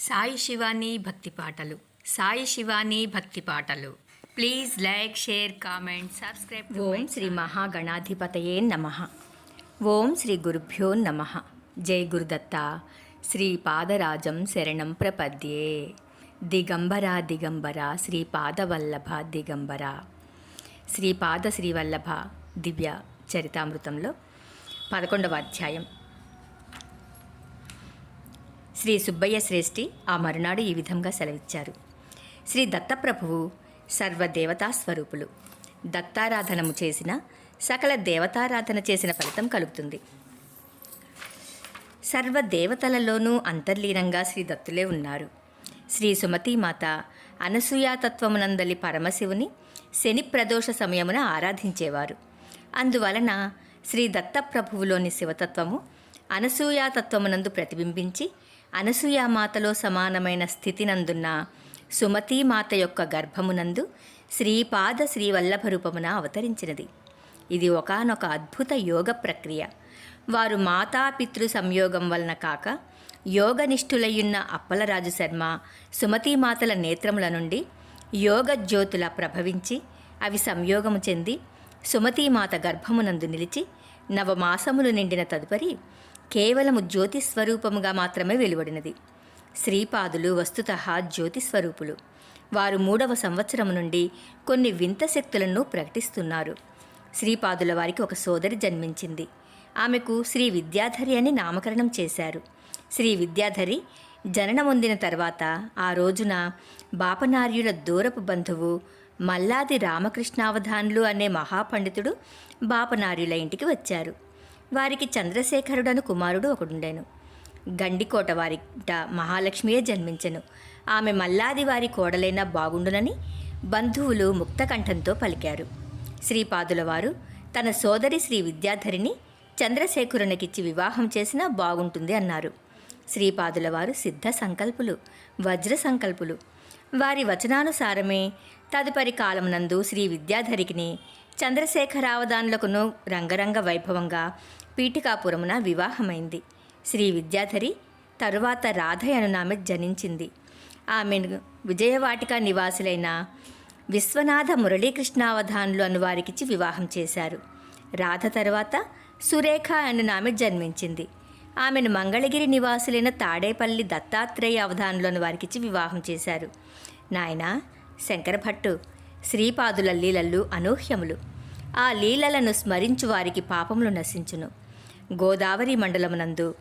సాయి శివాని భక్తి పాటలు. సాయి శివాని భక్తి పాటలు. Please like share comment subscribe Om Shri మహాగణాధిపతయే నమ. ఓం శ్రీ గురుభ్యో నమ. జై గురుదత్త. శ్రీ పాదరాజం శరణం ప్రపద్యే. దిగంబర దిగంబర శ్రీ పాదవల్లభ దిగంబర. శ్రీపాద శ్రీవల్లభ దివ్య చరితామృతంలో పదకొండవ అధ్యాయం. శ్రీ సుబ్బయ్య శ్రేష్ఠి ఆ మరునాడు ఈ విధంగా సెలవిచ్చారు. శ్రీ దత్తప్రభువు సర్వదేవతా స్వరూపులు. దత్తారాధనము చేసిన సకల దేవతారాధన చేసిన ఫలితం కలుగుతుంది. సర్వ దేవతలలోనూ అంతర్లీనంగా శ్రీ దత్తులే ఉన్నారు. శ్రీ సుమతీమాత అనసూయాతత్వమునందలి పరమశివుని శని ప్రదోష సమయమున ఆరాధించేవారు. అందువలన శ్రీ దత్తప్రభువులోని శివతత్వము అనసూయాతత్వమునందు ప్రతిబింబించి అనసూయామాతలో సమానమైన స్థితినందున్న సుమతీమాత యొక్క గర్భమునందు శ్రీపాద శ్రీవల్లభ రూపమున అవతరించినది. ఇది ఒకానొక అద్భుత యోగ ప్రక్రియ. వారు మాతాపితృ సంయోగం వలన కాక యోగనిష్ఠులయ్యున్న అప్పలరాజు శర్మ సుమతీమాతల నేత్రముల నుండి యోగ జ్యోతుల ప్రభవించి అవి సంయోగము చెంది సుమతీమాత గర్భమునందు నిలిచి నవమాసములు నిండిన తదుపరి కేవలము జ్యోతిస్వరూపముగా మాత్రమే వెలువడినది. శ్రీపాదులు వస్తుత జ్యోతిస్వరూపులు. వారు మూడవ సంవత్సరము నుండి కొన్ని వింత శక్తులను ప్రకటిస్తున్నారు. శ్రీపాదుల వారికి ఒక సోదరి జన్మించింది. ఆమెకు శ్రీ విద్యాధరి అని నామకరణం చేశారు. శ్రీ విద్యాధరి జననమొందిన తర్వాత ఆ రోజున బాపనార్యుల దూరపు బంధువు మల్లాది రామకృష్ణావధాన్లు అనే మహాపండితుడు బాపనార్యుల ఇంటికి వచ్చారు. వారికి చంద్రశేఖరుడను కుమారుడు ఒకడుండెను. గండికోట వారిట మహాలక్ష్మియే జన్మించెను. ఆమె మల్లాది వారి కోడలైనా బాగుండునని బంధువులు ముక్తకంఠంతో పలికారు. శ్రీపాదుల వారు తన సోదరి శ్రీ విద్యాధరిని చంద్రశేఖరునికిచ్చి వివాహం చేసినా బాగుంటుంది అన్నారు. శ్రీపాదుల వారు సిద్ధ సంకల్పులు వజ్ర సంకల్పులు. వారి వచనానుసారమే తదుపరి కాలమునందు శ్రీ విద్యాధరికిని చంద్రశేఖరావధానులకును రంగరంగ వైభవంగా పీఠికాపురమున వివాహమైంది. శ్రీ విద్యాధరి తరువాత రాధ అనునామె జనించింది. ఆమెను విజయవాటిక నివాసులైన విశ్వనాథ మురళీకృష్ణావధానులు అను వారికిచ్చి వివాహం చేశారు. రాధ తరువాత సురేఖ అనునామె జన్మించింది. ఆమెను మంగళగిరి నివాసులైన తాడేపల్లి దత్తాత్రేయ అవధానులను వారికిచ్చి వివాహం చేశారు. నాయన శంకరభట్టు శ్రీపాదుల లీలలు అనూహ్యములు. ఆ లీలలను స్మరించు వారికి పాపములు నశించును. గోదావరి మండలమునందు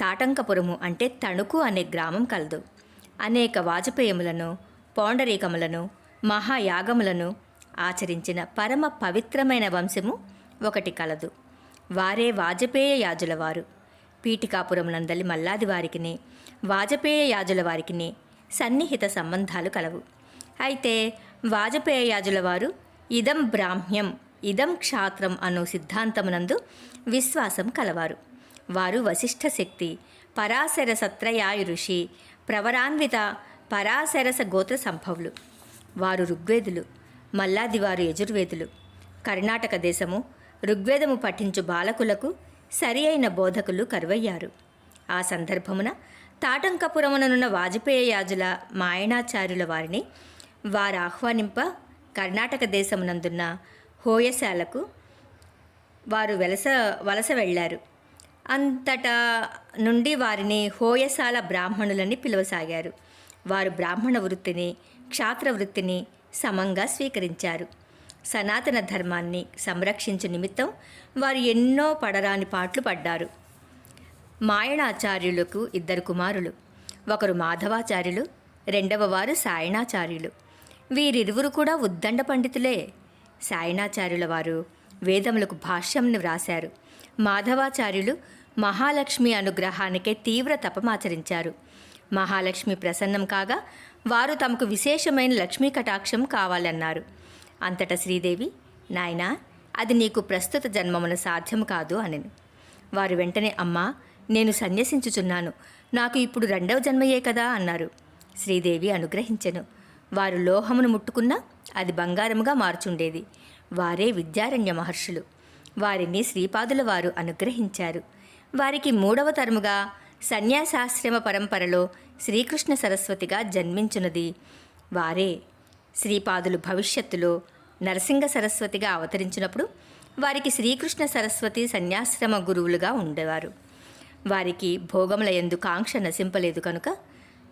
తాటంకపురము అంటే తణుకు అనే గ్రామం కలదు. అనేక వాజపేయములను పౌండరీకములను మహాయాగములను ఆచరించిన పరమ పవిత్రమైన వంశము ఒకటి కలదు. వారే వాజపేయ యాజుల వారు పీఠికాపురం నందలి మల్లాది వారికిని వాజపేయ యాజుల వారికిని సన్నిహిత సంబంధాలు కలవు. అయితే వాజపేయ యాజుల వారు ఇదం బ్రాహ్మ్యం ఇదం క్షాత్రం అను సిద్ధాంతమునందు విశ్వాసం కలవారు. వారు వశిష్ఠ శక్తి పరాశర సత్రయాయు ఋషి ప్రవరాన్విత పరాశరస గోత్ర సంభవులు. వారు ఋగ్వేదులు మల్లాది వారు యజుర్వేదులు. కర్ణాటక దేశము ఋగ్వేదము పఠించు బాలకులకు సరి అయిన బోధకులు కరువయ్యారు. ఆ సందర్భమున తాటంకపురముననున్న వాజపేయ యాజుల మాయణాచార్యుల వారిని వారు ఆహ్వానింప కర్ణాటక దేశమునందున్న హోయశాలకు వారు వెలస వలస వెళ్ళారు. అంతటా నుండి వారిని హోయశాల బ్రాహ్మణులని పిలువసాగారు. వారు బ్రాహ్మణ వృత్తిని క్షాత్ర వృత్తిని సమంగా స్వీకరించారు. సనాతన ధర్మాన్ని సంరక్షించు నిమిత్తం వారు ఎన్నో పడరాని పాట్లు పడ్డారు. మాయణాచార్యులకు ఇద్దరు కుమారులు ఒకరు మాధవాచార్యులు రెండవ వారు సాయణాచార్యులు. వీరిరువురు కూడా ఉద్దండ పండితులే. సాయణాచార్యుల వారు వేదములకు భాష్యంను వ్రాశారు. మాధవాచార్యులు మహాలక్ష్మి అనుగ్రహానికే తీవ్ర తపమాచరించారు మహాలక్ష్మి ప్రసన్నం కాగా వారు తమకు విశేషమైన లక్ష్మీ కటాక్షం కావాలన్నారు. అంతటా శ్రీదేవి నాయనా అది నీకు ప్రస్తుత జన్మమున సాధ్యం కాదు అనెను. వారు వెంటనే అమ్మా నేను సన్యసించుచున్నాను. నాకు ఇప్పుడు రెండవ జన్మయే కదా అన్నారు. శ్రీదేవి అనుగ్రహించెను. వారు లోహమును ముట్టుకున్నా అది బంగారముగా మార్చుండేది. వారే విద్యారణ్య మహర్షులు. వారిని శ్రీపాదుల వారు అనుగ్రహించారు. వారికి మూడవ తరముగా సన్యాసాశ్రమ పరంపరలో శ్రీకృష్ణ సరస్వతిగా జన్మించున్నది వారే శ్రీపాదులు భవిష్యత్తులో నరసింగ సరస్వతిగా అవతరించినప్పుడు వారికి శ్రీకృష్ణ సరస్వతి సన్యాశ్రమ గురువులుగా ఉండేవారు. వారికి భోగముల ఎందు కాంక్ష నశింపలేదు కనుక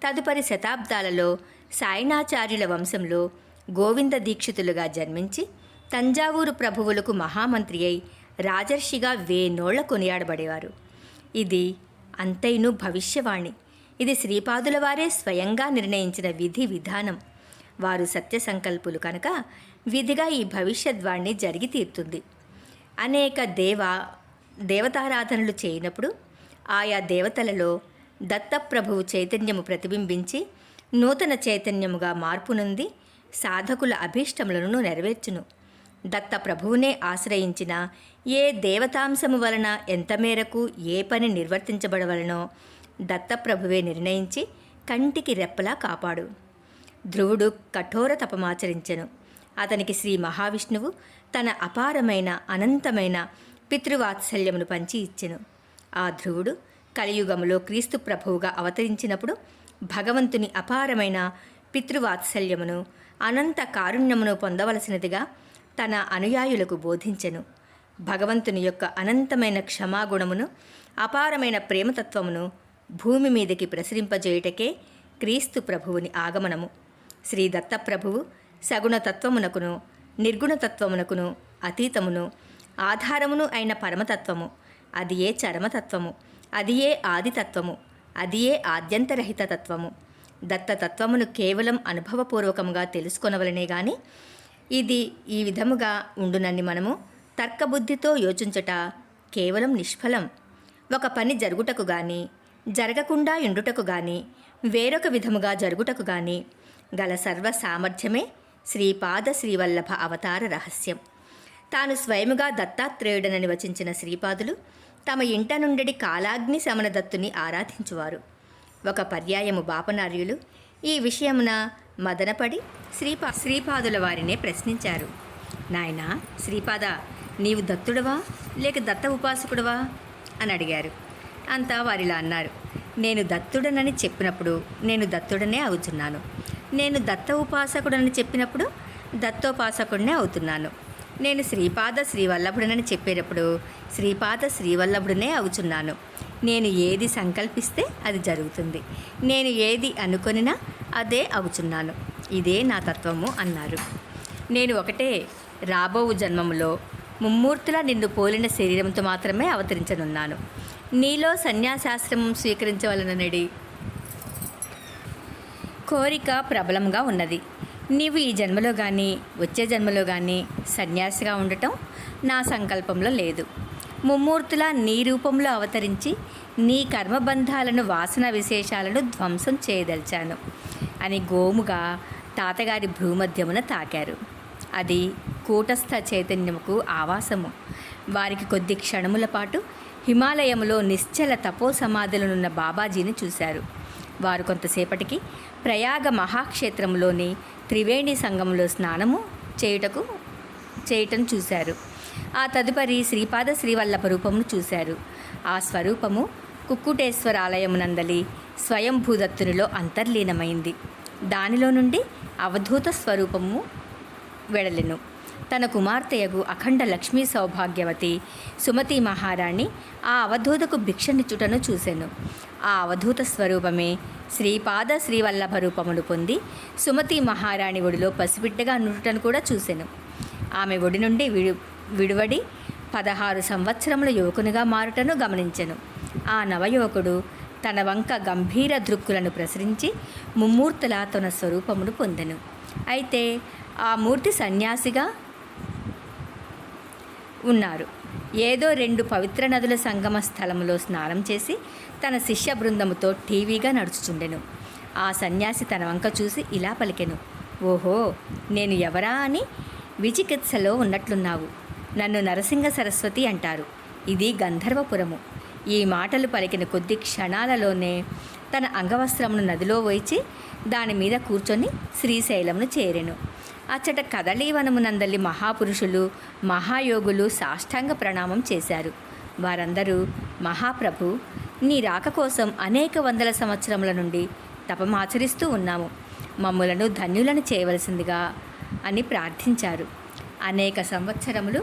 తదుపరి శతాబ్దాలలో సాయనాచార్యుల వంశంలో గోవింద దీక్షితులుగా జన్మించి తంజావూరు ప్రభువులకు మహామంత్రి అయి రాజర్షిగా వేనోళ్ళ కొనియాడబడేవారు. ఇది అంతైను భవిష్యవాణి. ఇది శ్రీపాదుల వారే స్వయంగా నిర్ణయించిన విధి విధానం. వారు సత్య సంకల్పులు కనుక విధిగా ఈ భవిష్యద్వాణి జరిగి తీరుతుంది. అనేక దేవ దేవతారాధనలు చేయనప్పుడు ఆయా దేవతలలో దత్తప్రభువు చైతన్యము ప్రతిబింబించి నూతన చైతన్యముగా మార్పునుంది సాధకుల అభీష్టములను నెరవేర్చును. దత్తప్రభువునే ఆశ్రయించిన ఏ దేవతాంశము వలన ఎంత మేరకు ఏ పని నిర్వర్తించబడవలనో దత్తప్రభువే నిర్ణయించి కంటికి రెప్పలా కాపాడు. ధ్రువుడు కఠోర తపమాచరించెను. అతనికి శ్రీ మహావిష్ణువు తన అపారమైన అనంతమైన పితృవాత్సల్యమును పంచి ఇచ్చెను. ఆ ధ్రువుడు కలియుగములో క్రీస్తు ప్రభువుగా అవతరించినప్పుడు భగవంతుని అపారమైన పితృవాత్సల్యమును అనంత కారుణ్యమును పొందవలసినదిగా తన అనుయాయులకు బోధించెను. భగవంతుని యొక్క అనంతమైన క్షమాగుణమును అపారమైన ప్రేమతత్వమును భూమి మీదకి ప్రసరింపజేయుటకే క్రీస్తు ప్రభువుని ఆగమనము. శ్రీ దత్తప్రభువు సగుణతత్వమునకును నిర్గుణతత్వమునకును అతీతమును ఆధారమును అయిన పరమతత్వము. అది ఏ చరమతత్వము? అది ఏ ఆదితత్వము అది ఏ ఆద్యంతరహిత తత్వము దత్తతత్వమును కేవలం అనుభవపూర్వకంగా తెలుసుకొనవలనే గాని ఇది ఈ విధముగా ఉండునని మనము తర్కబుద్ధితో యోచించట కేవలం నిష్ఫలం. ఒక పని జరుగుటకు గాని జరగకుండా ఉండుటకు గాని వేరొక విధముగా జరుగుటకు గాని గల సర్వ సామర్థ్యమే శ్రీపాద శ్రీవల్లభ అవతార రహస్యం. తాను స్వయముగా దత్తాత్రేయుడనని వచించిన శ్రీపాదులు తమ ఇంట నుండి కాలాగ్ని శమన దత్తుని ఆరాధించువారు. ఒక పర్యాయము బాపనార్యులు ఈ విషయమున మదనపడి శ్రీపా శ్రీపాదుల వారినే ప్రశ్నించారు. నాయనా శ్రీపాద నీవు దత్తుడవా? లేక దత్త ఉపాసకుడవా? అని అడిగారు. అంతా వారిలా అన్నారు. నేను దత్తుడనని చెప్పినప్పుడు నేను దత్తుడనే అవుతున్నాను. నేను దత్త ఉపాసకుడని చెప్పినప్పుడు దత్తోపాసకుడినే అవుతున్నాను. నేను శ్రీపాద శ్రీవల్లభుడనని చెప్పేటప్పుడు శ్రీపాద శ్రీవల్లభుడనే అవుచున్నాను. నేను ఏది సంకల్పిస్తే అది జరుగుతుంది. నేను ఏది అనుకొనినా అదే అవుచున్నాను. ఇదే నా తత్వము అన్నారు. నేను ఒకటే రాబోవు జన్మములో ముమ్మూర్తులా నిన్ను పోలిన శరీరంతో మాత్రమే అవతరించనున్నాను. నీలో సన్యాసాశ్రమం స్వీకరించవలననడి కోరిక ప్రబలంగా ఉన్నది. నీవు ఈ జన్మలో కానీ వచ్చే జన్మలో కానీ సన్యాసిగా ఉండటం నా సంకల్పంలో లేదు. ముమ్మూర్తులా నీ రూపంలో అవతరించి నీ కర్మబంధాలను వాసన విశేషాలను ధ్వంసం చేయదలిచాను అని గోముగా తాతగారి భూమధ్యమున తాకారు. అది కూటస్థ చైతన్యముకు ఆవాసము. వారికి కొద్ది క్షణముల పాటు హిమాలయములో నిశ్చల తపో సమాధులనున్న బాబాజీని చూశారు. వారు కొంతసేపటికి ప్రయాగ మహాక్షేత్రంలోని త్రివేణి సంఘంలో స్నానము చేయుటకు చేయటం చూశారు. ఆ తదుపరి శ్రీపాద శ్రీవల్లభ రూపమును చూశారు. ఆ స్వరూపము కుక్కుటేశ్వర ఆలయమునందలి స్వయంభూదత్తునిలో అంతర్లీనమైంది. దానిలో నుండి అవధూత స్వరూపము వెడలెను. తన కుమార్తెయగు అఖండ లక్ష్మీ సౌభాగ్యవతి సుమతి మహారాణి ఆ అవధూతకు భిక్షనిచ్చుటను చూసెను. ఆ అవధూత స్వరూపమే శ్రీపాద శ్రీవల్లభ రూపమును పొంది సుమతి మహారాణి ఒడిలో పసిబిడ్డగా నుండుటను కూడా చూసెను. ఆమె ఒడి నుండి విడు విడువడి పదహారు సంవత్సరముల యువకునిగా మారుటను గమనించెను. ఆ నవయువకుడు తన వంక గంభీర దృక్కులను ప్రసరించి ముమ్మూర్తుల తన స్వరూపమును పొందెను. అయితే ఆ మూర్తి సన్యాసిగా ఉన్నారు. ఏదో రెండు పవిత్ర నదుల సంగమ స్థలంలో స్నానం చేసి తన శిష్య బృందముతో టీవీగా నడుచుచుండెను. ఆ సన్యాసి తన వంక చూసి ఇలా పలికెను ఓహో నేను ఎవరా అని విచికిత్సలో ఉన్నట్లున్నావు. నన్ను నరసింగ సరస్వతి అంటారు. ఇది గంధర్వపురము. ఈ మాటలు పలికిన కొద్ది క్షణాలలోనే తన అంగవస్త్రమును నదిలో వేచి దాని మీద కూర్చొని శ్రీశైలంను చేరెను. అచ్చట కదళీవనమునందలి మహాపురుషులు మహాయోగులు సాష్టాంగ ప్రణామం చేశారు. వారందరూ మహాప్రభు నీ రాక కోసం అనేక వందల సంవత్సరముల నుండి తపమాచరిస్తూ ఉన్నాము. మమ్ములను ధన్యులను చేయవలసిందిగా అని ప్రార్థించారు. అనేక సంవత్సరములు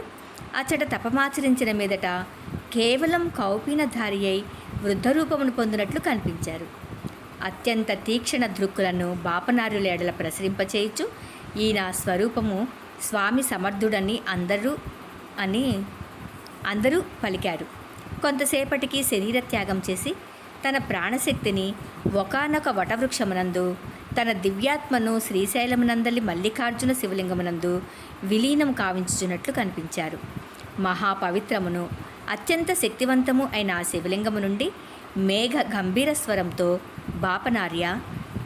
అచ్చట తపమాచరించిన మీదట కేవలం కౌపీనధారి అయి వృద్ధ రూపమును పొందినట్లు కనిపించారు. అత్యంత తీక్షణ దృక్కులను బాపనారుల ఎడల ప్రసరింపచేయచ్చు ఈ నా స్వరూపము స్వామి సమర్థుడని అందరూ అని అందరూ పలికారు. కొంతసేపటికి శరీర త్యాగం చేసి తన ప్రాణశక్తిని ఒకానొక వటవృక్షమునందు తన దివ్యాత్మను శ్రీశైలమునందలి మల్లికార్జున శివలింగమునందు విలీనం కావించుచున్నట్లు కనిపించారు. మహాపవిత్రమును అత్యంత శక్తివంతము అయిన ఆ శివలింగము నుండి మేఘ గంభీర స్వరంతో బాపనార్య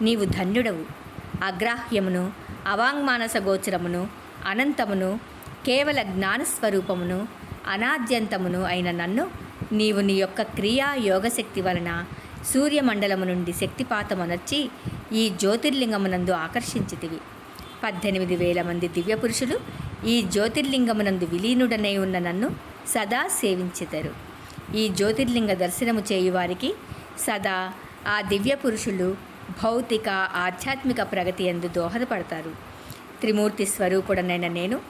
నీవు ధన్యుడవు. అగ్రాహ్యమును అవాంగ్మానస గోచరమును అనంతమును కేవల జ్ఞానస్వరూపమును అనాద్యంతమును అయిన నన్ను నీవు నీ యొక్క క్రియా యోగశక్తి వలన సూర్యమండలము నుండి శక్తిపాతమునర్చి ఈ జ్యోతిర్లింగమునందు ఆకర్షించితివి. పద్దెనిమిది వేల మంది దివ్య పురుషులు ఈ జ్యోతిర్లింగమునందు విలీనుడనై ఉన్న నన్ను సదా సేవించెదరు. ఈ జ్యోతిర్లింగ దర్శనము చేయువారికి సదా ఆ దివ్య పురుషులు భౌతిక ఆధ్యాత్మిక ప్రగతి ఎందు దోహదపడతారు. త్రిమూర్తి స్వరూపుడనైన నేను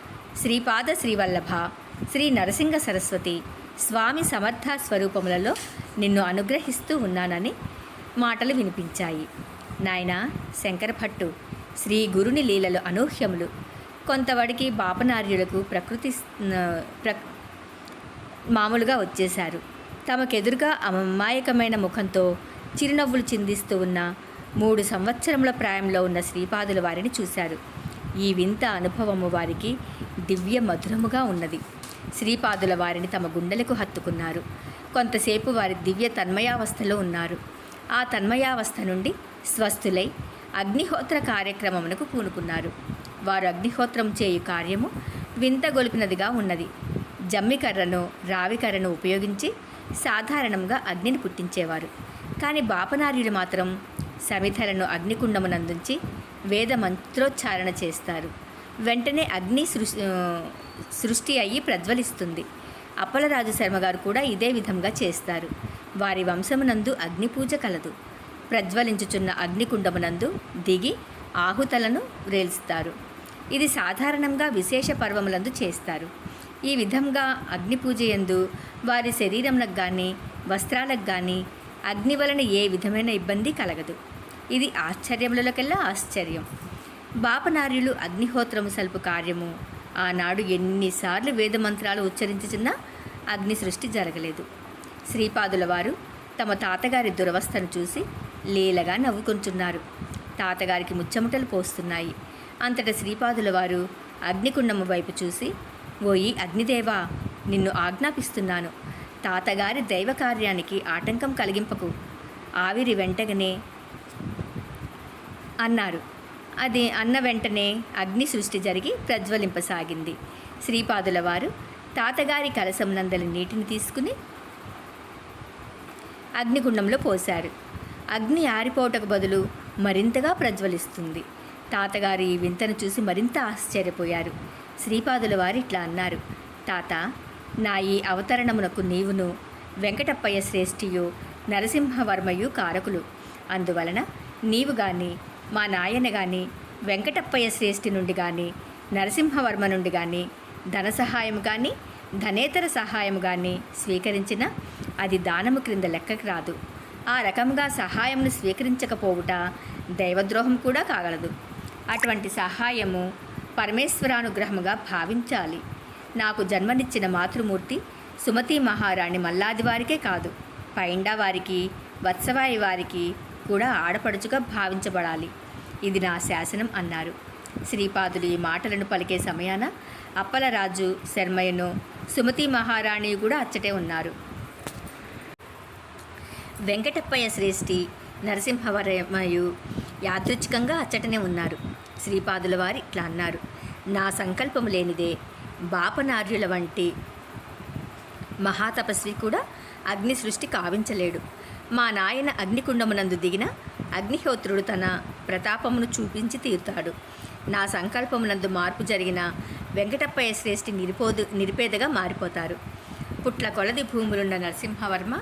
శ్రీపాద శ్రీవల్లభ శ్రీ నరసింహ సరస్వతి స్వామి సమర్థ స్వరూపములలో నిన్ను అనుగ్రహిస్తూ ఉన్నానని మాటలు వినిపించాయి. నాయన శంకరభట్టు శ్రీ గురుని లీలలు అనూహ్యములు. కొంతవడికి బాపనార్యులకు ప్రకృతి ప్ర మామూలుగా వచ్చేశారు. తమకెదురుగా అమాయకమైన ముఖంతో చిరునవ్వులు చిందిస్తూ ఉన్న మూడు సంవత్సరముల ప్రాయంలో ఉన్న శ్రీపాదుల వారిని చూశారు. ఈ వింత అనుభవము వారికి దివ్య మధురముగా ఉన్నది. శ్రీపాదుల వారిని తమ గుండెలకు హత్తుకున్నారు. కొంతసేపు వారి దివ్య తన్మయావస్థలో ఉన్నారు. ఆ తన్మయావస్థ నుండి స్వస్థులై అగ్నిహోత్ర కార్యక్రమమునకు పూనుకున్నారు. వారు అగ్నిహోత్రం చేయు కార్యము వింతగొలిపినదిగా ఉన్నది. జమ్మికర్రను రావికర్రను ఉపయోగించి సాధారణంగా అగ్నిని పుట్టించేవారు. కానీ బాపనార్యులు మాత్రం సమిధలను అగ్నికుండమునందుంచి వేద మంత్రోచ్చారణ చేస్తారు. వెంటనే అగ్ని సృష్టి సృష్టి అయ్యి ప్రజ్వలిస్తుంది. అప్పలరాజు శర్మ గారు కూడా ఇదే విధంగా చేస్తారు. వారి వంశమునందు అగ్ని పూజ కలదు. ప్రజ్వలించుచున్న అగ్నికుండమునందు దిగి ఆహుతలను రేల్స్తారు. ఇది సాధారణంగా విశేష పర్వములందు చేస్తారు. ఈ విధంగా అగ్ని పూజ యందు వారి శరీరంలకు కానీ వస్త్రాలకు కానీ అగ్ని వలన ఏ విధమైన ఇబ్బంది కలగదు. ఇది ఆశ్చర్యములలోకెల్లా ఆశ్చర్యం. బాపనార్యులు అగ్నిహోత్రము సల్పు కార్యము. ఆనాడు ఎన్నిసార్లు వేదమంత్రాలు ఉచ్చరించుచున్నా అగ్ని సృష్టి జరగలేదు. శ్రీపాదుల వారు తమ తాతగారి దురవస్థను చూసి లీలగా నవ్వుకుంటున్నారు తాతగారికి ముచ్చమటలు పోస్తున్నాయి. అంతట శ్రీపాదుల వారు అగ్నికుండము వైపు చూసి ఓయి అగ్నిదేవా నిన్ను ఆజ్ఞాపిస్తున్నాను. తాతగారి దైవ కార్యానికి ఆటంకం కలిగింపకు. ఆవిరి వెంటనే అన్నారు. అది అన్న వెంటనే అగ్ని సృష్టి జరిగి ప్రజ్వలింపసాగింది. శ్రీపాదుల వారు తాతగారి కలసం నందలి నీటిని తీసుకుని అగ్నిగుండంలో పోశారు. అగ్ని ఆరిపోవటకు బదులు మరింతగా ప్రజ్వలిస్తుంది. తాతగారు ఈ వింతను చూసి మరింత ఆశ్చర్యపోయారు. శ్రీపాదుల వారు ఇట్లా అన్నారు. తాత నా ఈ అవతరణమునకు నీవును వెంకటప్పయ్య శ్రేష్ఠియు నరసింహవర్మయు కారకులు. అందువలన నీవు గాని మా నాయన గాని వెంకటప్పయ్య శ్రేష్ఠి నుండి కానీ నరసింహవర్మ నుండి కానీ ధన సహాయం కానీ ధనేతర సహాయం కానీ స్వీకరించిన అది దానము క్రింద లెక్కకు రాదు. ఆ రకంగా సహాయంను స్వీకరించకపోవుట దైవద్రోహం కూడా కాగలదు. అటువంటి సహాయము పరమేశ్వరానుగ్రహముగా భావించాలి. నాకు జన్మనిచ్చిన మాతృమూర్తి సుమతి మహారాణి మల్లాది వారికే కాదు. పైండా వారికి వత్సవాయి వారికి కూడా ఆడపడుచుగా భావించబడాలి. ఇది నా శాసనం అన్నారు. శ్రీపాదులు ఈ మాటలను పలికే సమయాన అప్పలరాజు శర్మయ్యను సుమతి మహారాణి కూడా అచ్చటే ఉన్నారు. వెంకటప్పయ్య శ్రేష్ఠి నరసింహవరమయు యాదృచ్ఛికంగా అచ్చటనే ఉన్నారు. శ్రీపాదుల వారి ఇట్లా అన్నారు. నా సంకల్పం లేనిదే బాపనార్యుల వంటి మహాతపస్వి కూడా అగ్ని సృష్టి కావించలేడు. మా నాయన అగ్నికుండమునందు దిగిన అగ్నిహోత్రుడు తన ప్రతాపమును చూపించి తీరుతాడు. నా సంకల్పమునందు మార్పు జరిగిన వెంకటప్పయ్య శ్రేష్ఠి నిరుపోదు నిరుపేదగా మారిపోతారు. పుట్ల కొలది భూములున్న నరసింహవర్మ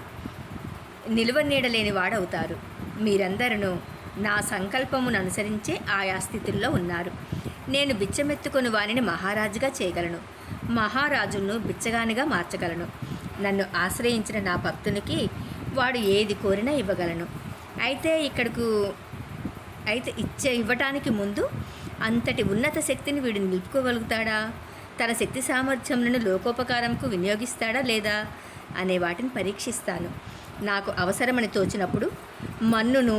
నిలువ నీడలేని వాడవుతారు. మీరందరూ నా సంకల్పమును అనుసరించే ఆయా స్థితుల్లో ఉన్నారు. నేను బిచ్చమెత్తుకొని వానిని మహారాజుగా చేయగలను. మహారాజును బిచ్చగానిగా మార్చగలను. నన్ను ఆశ్రయించిన నా భక్తునికి వాడు ఏది కోరినా ఇవ్వగలను. అయితే ఇక్కడకు అయితే ఇచ్చే ఇవ్వటానికి ముందు అంతటి ఉన్నత శక్తిని వీడు నిలుపుకోగలుగుతాడా? తన శక్తి సామర్థ్యములను లోకోపకారంకు వినియోగిస్తాడా లేదా అనే వాటిని పరీక్షిస్తాను. నాకు అవసరమని తోచినప్పుడు మన్నును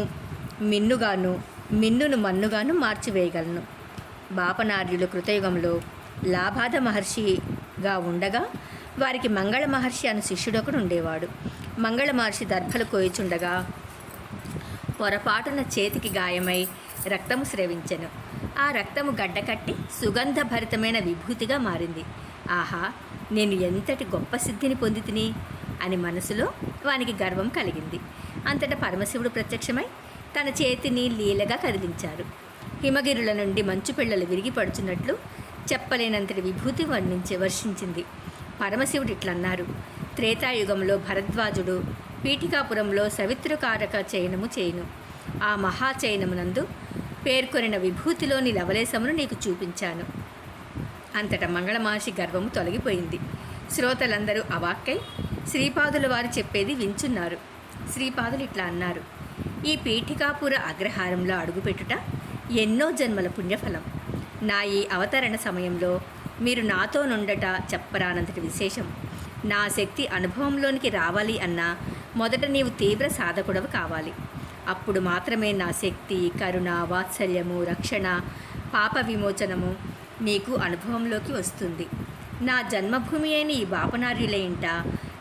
మిన్నుగాను మిన్నును మన్నుగాను మార్చివేయగలను. బాపనార్యులు కృతయుగంలో లాభాద మహర్షిగా ఉండగా వారికి మంగళ మహర్షి అను శిష్యుడొకడు ఉండేవాడు. మంగళ మహర్షి దర్భలు కోయుచుండగా పొరపాటున చేతికి గాయమై రక్తము స్రవించెను. ఆ రక్తము గడ్డకట్టి సుగంధభరితమైన విభూతిగా మారింది. ఆహా నేను ఎంతటి గొప్ప సిద్ధిని పొందితిని? అని మనసులో వానికి గర్వం కలిగింది. అంతటా పరమశివుడు ప్రత్యక్షమై తన చేతిని లీలగా కదిలించారు. హిమగిరుల నుండి మంచు పిల్లలు విరిగి పడుచున్నట్లు చెప్పలేనంతటి విభూతి వర్ణించి వర్షించింది. పరమశివుడు ఇట్లన్నారు. త్రేతాయుగంలో భరద్వాజుడు పీఠికాపురంలో సవిత్రకారక చయనము చేయును. ఆ మహాచయనమునందు పేర్కొనిన విభూతిలోని లవలేశమును నీకు చూపించాను. అంతట మంగళమాషి గర్వము తొలగిపోయింది. శ్రోతలందరూ అవాక్కై శ్రీపాదుల వారు చెప్పేది వించున్నారు. శ్రీపాదులు ఇట్లా అన్నారు ఈ పీఠికాపుర అగ్రహారంలో అడుగుపెట్టుట ఎన్నో జన్మల పుణ్యఫలం. నా ఈ అవతరణ సమయంలో మీరు నాతో నుండట చెప్పరానంతటి విశేషం. నా శక్తి అనుభవంలోనికి రావాలి అన్నా మొదట నీవు తీవ్ర సాధకుడవు కావాలి. అప్పుడు మాత్రమే నా శక్తి కరుణ వాత్సల్యము రక్షణ పాప విమోచనము నీకు అనుభవంలోకి వస్తుంది. నా జన్మభూమి అయిన ఈ బాపనార్యుల ఇంట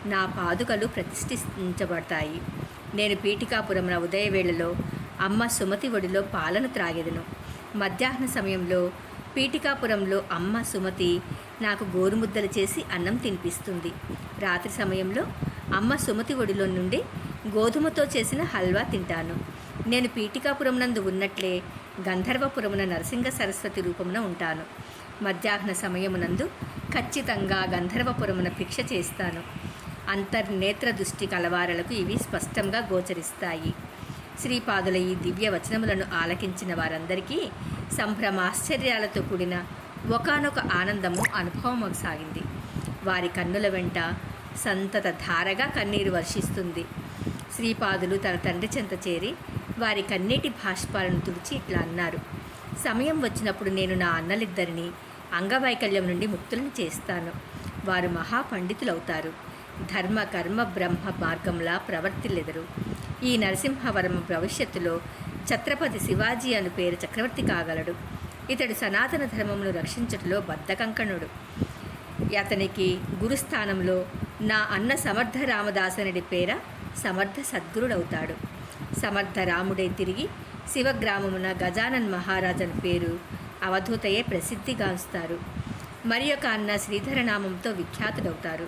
నా పాదుకలు ప్రతిష్ఠించబడతాయి. నేను పీఠికాపురమున ఉదయవేళలో అమ్మ సుమతి ఒడిలో పాలను త్రాగెదను. మధ్యాహ్న సమయంలో పీఠికాపురంలో అమ్మ సుమతి నాకు గోరుముద్దలు చేసి అన్నం తినిపిస్తుంది. రాత్రి సమయంలో అమ్మ సుమతి ఒడిలో నుండి గోధుమతో చేసిన హల్వా తింటాను. నేను పీఠికాపురం నందు ఉన్నట్లే గంధర్వపురమున నరసింహ సరస్వతి రూపమున ఉంటాను. మధ్యాహ్న సమయమునందు ఖచ్చితంగా గంధర్వపురమున భిక్ష చేస్తాను. అంతర్నేత్ర దృష్టి కలవారలకు ఇవి స్పష్టంగా గోచరిస్తాయి. శ్రీపాదుల ఈ దివ్య వచనములను ఆలకించిన వారందరికీ సంభ్రమాశ్చర్యాలతో కూడిన ఒకానొక ఆనందము అనుభవం సాగింది వారి కన్నుల వెంట సంతత ధారగా కన్నీరు వర్షిస్తుంది. శ్రీపాదులు తన తండ్రి చెంత చేరి వారి కన్నీటి భాష్పాలను తుడిచి ఇట్లా అన్నారు సమయం వచ్చినప్పుడు నేను నా అన్నలిద్దరిని అంగవైకల్యం నుండి ముక్తులను చేస్తాను. వారు మహాపండితులవుతారు. ధర్మ కర్మ బ్రహ్మ మార్గంలా ప్రవర్తిల్లెదరు. ఈ నరసింహవరం భవిష్యత్తులో ఛత్రపతి శివాజీ అను పేరు చక్రవర్తి కాగలడు. ఇతడు సనాతన ధర్మమును రక్షించుటలో బద్ధకంకణుడు. అతనికి గురుస్థానంలో నా అన్న సమర్థ రామదాసనుడి పేర సమర్థ సద్గురుడవుతాడు. సమర్థ రాముడే తిరిగి శివగ్రామమున గజానన్ మహారాజన్ పేరు అవధూతయే ప్రసిద్ధిగాంస్తారు మరి ఒక అన్న శ్రీధరనామంతో విఖ్యాతుడవుతారు.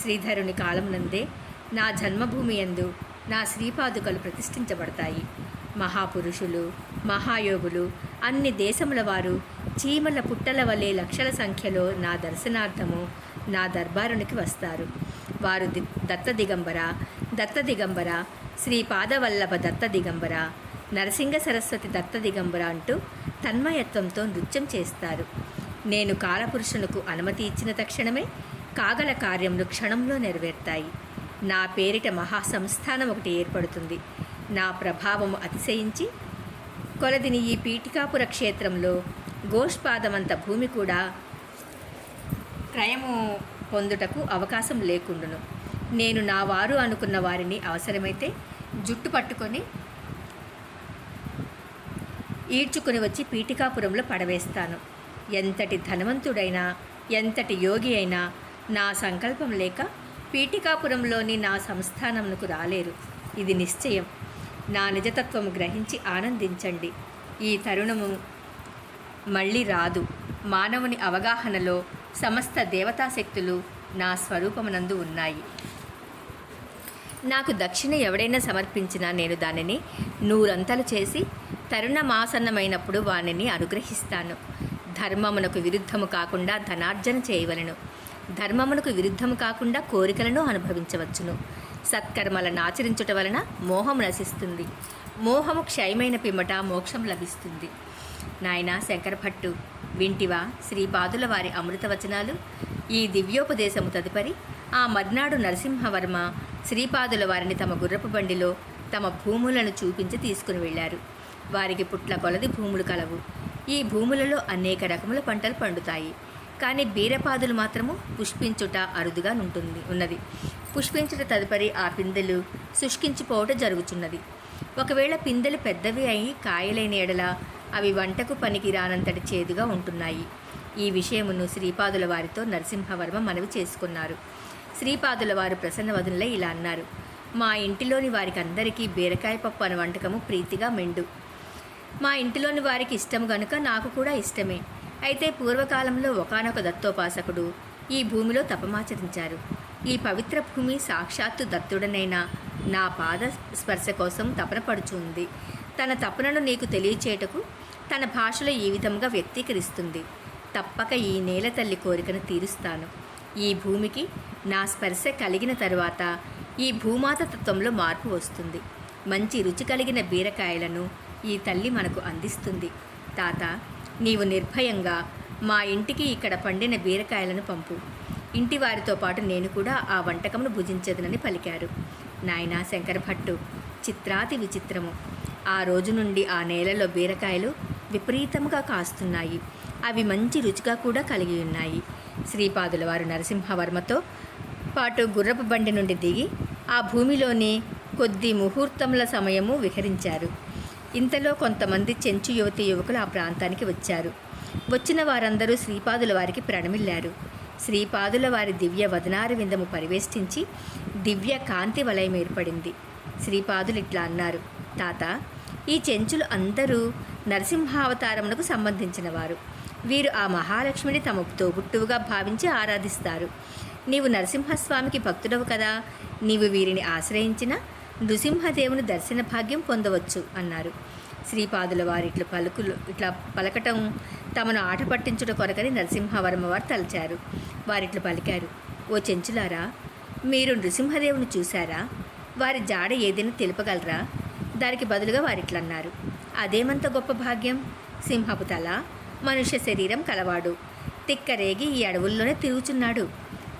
శ్రీధరుని కాలమునందే నా జన్మభూమి యందు నా శ్రీపాదుకలు ప్రతిష్ఠించబడతాయి. మహాపురుషులు మహాయోగులు అన్ని దేశముల వారు చీమల పుట్టల వలె లక్షల సంఖ్యలో నా దర్శనార్థము నా దర్బారునికి వస్తారు. వారు ది దత్త దిగంబర దత్త దిగంబర శ్రీ పాదవల్లభ దత్త దిగంబర నరసింహ సరస్వతి దత్త దిగంబర అంటూ తన్మయత్వంతో నృత్యం చేస్తారు. నేను కాలపురుషులకు అనుమతి ఇచ్చిన తక్షణమే కాగల కార్యములు క్షణంలో నెరవేర్తాయి. నా పేరిట మహాసంస్థానం ఒకటి ఏర్పడుతుంది. నా ప్రభావము అతిశయించి కొలదిని ఈ పీఠికాపుర క్షేత్రంలో గోష్పాదమంత భూమి కూడా క్రయము పొందుటకు అవకాశం లేకుండును. నేను నా వారు అనుకున్న వారిని అవసరమైతే జుట్టు పట్టుకొని ఈడ్చుకుని వచ్చి పీఠికాపురంలో పడవేస్తాను. ఎంతటి ధనవంతుడైనా ఎంతటి యోగి అయినా నా సంకల్పం లేక పీఠికాపురంలోని నా సంస్థానమునకు రాలేరు. ఇది నిశ్చయం. నా నిజతత్వము గ్రహించి ఆనందించండి. ఈ తరుణము మళ్ళీ రాదు. మానవుని అవగాహనలో సమస్త దేవతాశక్తులు నా స్వరూపమునందు ఉన్నాయి. నాకు దక్షిణ ఎవడైనా సమర్పించినా నేను దానిని నూరంతలు చేసి తరుణమాసన్నమైనప్పుడు వానిని అనుగ్రహిస్తాను. ధర్మమునకు విరుద్ధము కాకుండా ధనార్జన చేయవలను. ధర్మమునకు విరుద్ధము కాకుండా కోరికలను అనుభవించవచ్చును. సత్కర్మలను ఆచరించుట వలన మోహం నశిస్తుంది. మోహము క్షయమైన పిమ్మట మోక్షం లభిస్తుంది. నాయనా శంకరభట్టు వింటివా శ్రీపాదుల వారి అమృత వచనాలు ఈ దివ్యోపదేశము తదుపరి ఆ మర్నాడు నరసింహవర్మ శ్రీపాదుల వారిని తమ గుర్రపు బండిలో తమ భూములను చూపించి తీసుకుని వెళ్ళారు. వారికి పుట్ల కొలది భూములు కలవు. ఈ భూములలో అనేక రకముల పంటలు పండుతాయి. కానీ బీరపాదులు మాత్రము పుష్పించుట అరుదుగా ఉంటుంది ఉన్నది. పుష్పించుట తదుపరి ఆ పిందెలు శుష్కించిపోవట జరుగుతున్నది ఒకవేళ పిందెలు పెద్దవి అయి కాయలైన ఎడల అవి వంటకు పనికి రానంతటి చేదుగా ఉంటున్నాయి. ఈ విషయమును శ్రీపాదుల వారితో నరసింహవర్మ మనవి చేసుకున్నారు. శ్రీపాదుల వారు ప్రసన్నవదులై ఇలా అన్నారు మా ఇంటిలోని వారికి అందరికీ బీరకాయ పప్పు అనే వంటకము ప్రీతిగా మెండు. మా ఇంటిలోని వారికి ఇష్టం గనుక నాకు కూడా ఇష్టమే. అయితే పూర్వకాలంలో ఒకానొక దత్తోపాసకుడు ఈ భూమిలో తపమాచరించారు. ఈ పవిత్ర భూమి సాక్షాత్తు దత్తుడనైన నా పాద స్పర్శ కోసం తపన పడుచుంది తన తపనను నీకు తెలియచేయటకు తన భాషలో ఈ విధంగా వ్యక్తీకరిస్తుంది. తప్పక ఈ నేల తల్లి కోరికను తీరుస్తాను. ఈ భూమికి నా స్పర్శ కలిగిన తరువాత ఈ భూమాత తత్వంలో మార్పు వస్తుంది. మంచి రుచి కలిగిన బీరకాయలను ఈ తల్లి మనకు అందిస్తుంది. తాత నీవు నిర్భయంగా మా ఇంటికి ఇక్కడ పండిన బీరకాయలను పంపు. ఇంటి వారితో పాటు నేను కూడా ఆ వంటకమును భుజించదునని పలికారు. నాయనా శంకర భట్టు చిత్రాతి విచిత్రము. ఆ రోజు నుండి ఆ నేలలో బీరకాయలు విపరీతంగా కాస్తున్నాయి. అవి మంచి రుచిగా కూడా కలిగి ఉన్నాయి. శ్రీపాదుల వారు నరసింహవర్మతో పాటు గుర్రపు బండి నుండి దిగి ఆ భూమిలోని కొద్ది ముహూర్తముల సమయము విహరించారు. ఇంతలో కొంతమంది చెంచు యువతి యువకులు ఆ ప్రాంతానికి వచ్చారు. వచ్చిన వారందరూ శ్రీపాదుల వారికి ప్రణమిల్లారు. శ్రీపాదుల వారి దివ్య వదనార విందము పరివేష్టించి దివ్య కాంతి వలయం ఏర్పడింది. శ్రీపాదులు ఇట్లా అన్నారు తాత ఈ చెంచులు అందరూ నరసింహావతారమునకు సంబంధించినవారు. వీరు ఆ మహాలక్ష్మిని తమ తోబుట్టువుగా భావించి ఆరాధిస్తారు. నీవు నరసింహస్వామికి భక్తుడవు కదా. నీవు వీరిని ఆశ్రయించిన నృసింహదేవుని దర్శన భాగ్యం పొందవచ్చు అన్నారు. శ్రీపాదుల వారి ఇట్లా పలుకులు ఇట్లా పలకటం తమను ఆట పట్టించుట కొరకని నరసింహవర్మ వారు తలచారు. వారిట్లు పలికారు ఓ చెంచులారా మీరు నృసింహదేవుని చూశారా? వారి జాడ ఏదైనా తెలుపగలరా? దానికి బదులుగా వారిట్లన్నారు. అదేమంత గొప్ప భాగ్యం? సింహపు తల మనుష్య శరీరం కలవాడు. తిక్కరేగి ఈ అడవుల్లోనే తిరుగుచున్నాడు.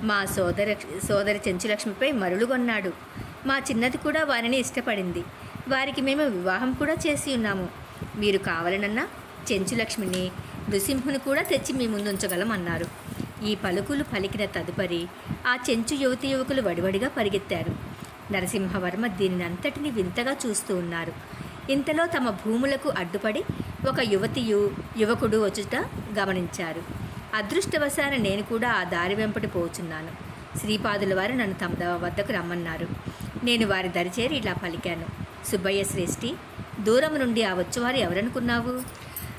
మా సోదర సోదరి చెంచులక్ష్మిపై మరులుగొన్నాడు మా చిన్నది కూడా వారిని ఇష్టపడింది. వారికి మేము వివాహం కూడా చేసి ఉన్నాము. మీరు కావాలనన్నా చెంచులక్ష్మిని నృసింహుని కూడా తెచ్చి మీ ముందుంచగలమన్నారు ఈ పలుకులు పలికిన తదుపరి ఆ చెంచు యువతి యువకులు వడివడిగా పరిగెత్తారు. నరసింహవర్మ దీనిని అంతటిని వింతగా చూస్తూ ఉన్నారు. ఇంతలో తమ భూములకు అడ్డుపడి ఒక యువతియు యువకుడు వచ్చుట గమనించారు. అదృష్టవశాన నేను కూడా ఆ దారి వెంపటి పోచున్నాను. శ్రీపాదుల వారు నన్ను తమ వద్దకు రమ్మన్నారు. నేను వారి దరిచేరి ఇలా పలికాను. సుబ్బయ్య శ్రేష్ఠి దూరం నుండి ఆ వచ్చేవారు ఎవరనుకున్నావు?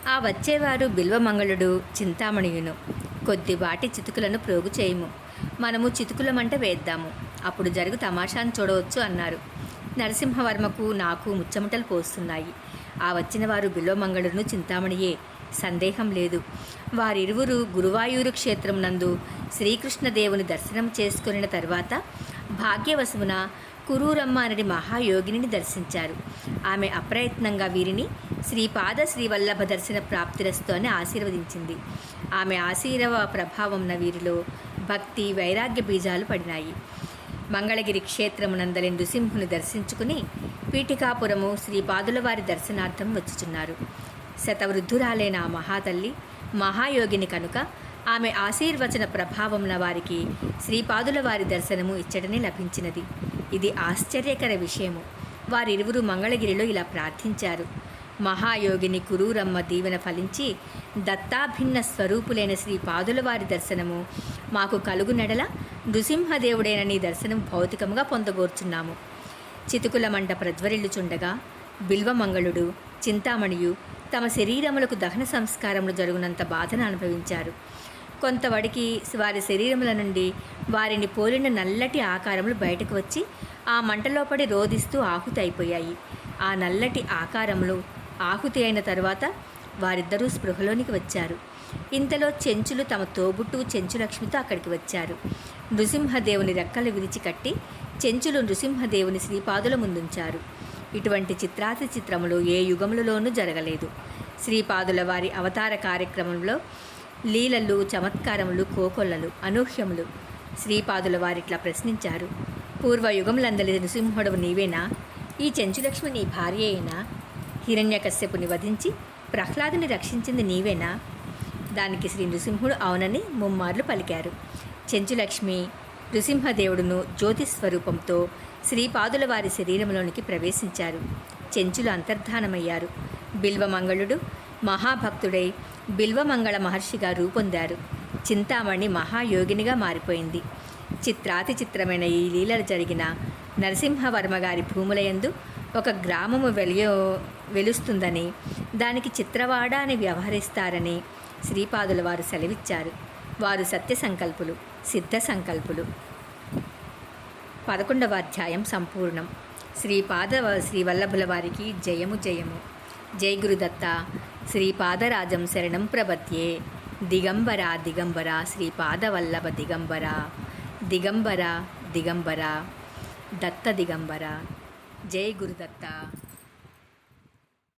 ఆ వచ్చేవారు బిల్వమంగళుడు చింతామణియును. కొద్ది వాటి చితుకులను ప్రోగు చేయము. మనము చితుకులమంట వేద్దాము. అప్పుడు జరుగు తమాషాను చూడవచ్చు అన్నారు. నరసింహవర్మకు నాకు ముచ్చమటలు పోస్తున్నాయి. ఆ వచ్చిన వారు బిల్వమంగళుడును చింతామణియే. సందేహం లేదు. వారిరువురు గురువాయూరు క్షేత్రం నందు శ్రీకృష్ణదేవుని దర్శనం చేసుకున్న తర్వాత భాగ్యవశమున కురూరమ్మ అనే మహాయోగిని దర్శించారు. ఆమె అప్రయత్నంగా వీరిని శ్రీపాద శ్రీవల్లభ దర్శన ప్రాప్తిరస్తు అని ఆశీర్వదించింది. ఆమె ఆశీర్వ ప్రభావంన వీరిలో భక్తి వైరాగ్య బీజాలు పడినాయి. మంగళగిరి క్షేత్రమునందలి నృసింహుని దర్శించుకుని పీఠికాపురము శ్రీపాదుల వారి దర్శనార్థం వచ్చుచున్నారు. శతవృద్ధురాలైన ఆ మహాతల్లి మహాయోగిని కనుక ఆమె ఆశీర్వచన ప్రభావంన వారికి శ్రీపాదుల వారి దర్శనము ఇచ్చటనే లభించినది. ఇది ఆశ్చర్యకర విషయము. వారిరువురు మంగళగిరిలో ఇలా ప్రార్థించారు. మహాయోగిని కురూరమ్మ దీవెన ఫలించి దత్తాభిన్న స్వరూపులైన శ్రీ పాదుల వారి దర్శనము. మాకు కలుగు నెడల నృసింహదేవుడైన నీ దర్శనం భౌతికంగా పొందగోర్చున్నాము చితుకుల మంట ప్రజ్వరిల్లుచుండగా బిల్వమంగళుడు చింతామణియు తమ శరీరములకు దహన సంస్కారములు జరుగునంత బాధను అనుభవించారు. కొంతవడికి వారి శరీరముల నుండి వారిని పోలిన నల్లటి ఆకారములు బయటకు వచ్చి ఆ మంటలో పడి రోధిస్తూ ఆహుతి అయిపోయాయి. ఆ నల్లటి ఆకారములు ఆహుతి అయిన తర్వాత వారిద్దరూ స్పృహలోనికి వచ్చారు. ఇంతలో చెంచులు తమ తోబుట్టు చెంచులక్ష్మితో అక్కడికి వచ్చారు. నృసింహదేవుని రెక్కలు విరిచి కట్టి చెంచులు నృసింహదేవుని శ్రీపాదుల ముందుంచారు. ఇటువంటి చిత్రాతి చిత్రములు ఏ యుగములలోనూ జరగలేదు. శ్రీపాదుల వారి అవతార కార్యక్రమంలో లీలలు చమత్కారములు కోకొల్లలు అనూహ్యములు. శ్రీపాదుల వారిట్లా ప్రశ్నించారు. పూర్వయుగములందలి నృసింహుడవు నీవేనా? ఈ చెంచులక్ష్మి నీ భార్య అయినా హిరణ్యకశ్యపుని వధించి ప్రహ్లాదుని రక్షించింది నీవేనా? దానికి శ్రీ నృసింహుడు అవునని ముమ్మార్లు పలికారు. చెంచులక్ష్మి నృసింహదేవుడును జ్యోతి స్వరూపంతో శ్రీపాదుల వారి శరీరంలోనికి ప్రవేశించారు. చెంచులు అంతర్ధానమయ్యారు. బిల్వమంగళుడు మహాభక్తుడై బిల్వమంగళ మహర్షిగా రూపొందారు. చింతామణి మహాయోగినిగా మారిపోయింది. చిత్రాతి చిత్రమైన ఈ లీలలు జరిగిన నరసింహవర్మ గారి భూములయందు ఒక గ్రామము వెలియో వెలుస్తుందని దానికి చిత్రవాడ అని వ్యవహరిస్తారని శ్రీపాదుల వారు సెలవిచ్చారు. వారు సత్య సంకల్పులు సిద్ధ సంకల్పులు. పదకొండవ అధ్యాయం సంపూర్ణం. శ్రీపాద శ్రీవల్లభుల వారికి జయము జయము. జై గురుదత్త. శ్రీపాదరాజం శరణం ప్రపద్యే దిగంబర దిగంబర శ్రీపాదవల్లభ దిగంబర దిగంబర దిగంబర దత్త దిగంబర జై గురుదత్త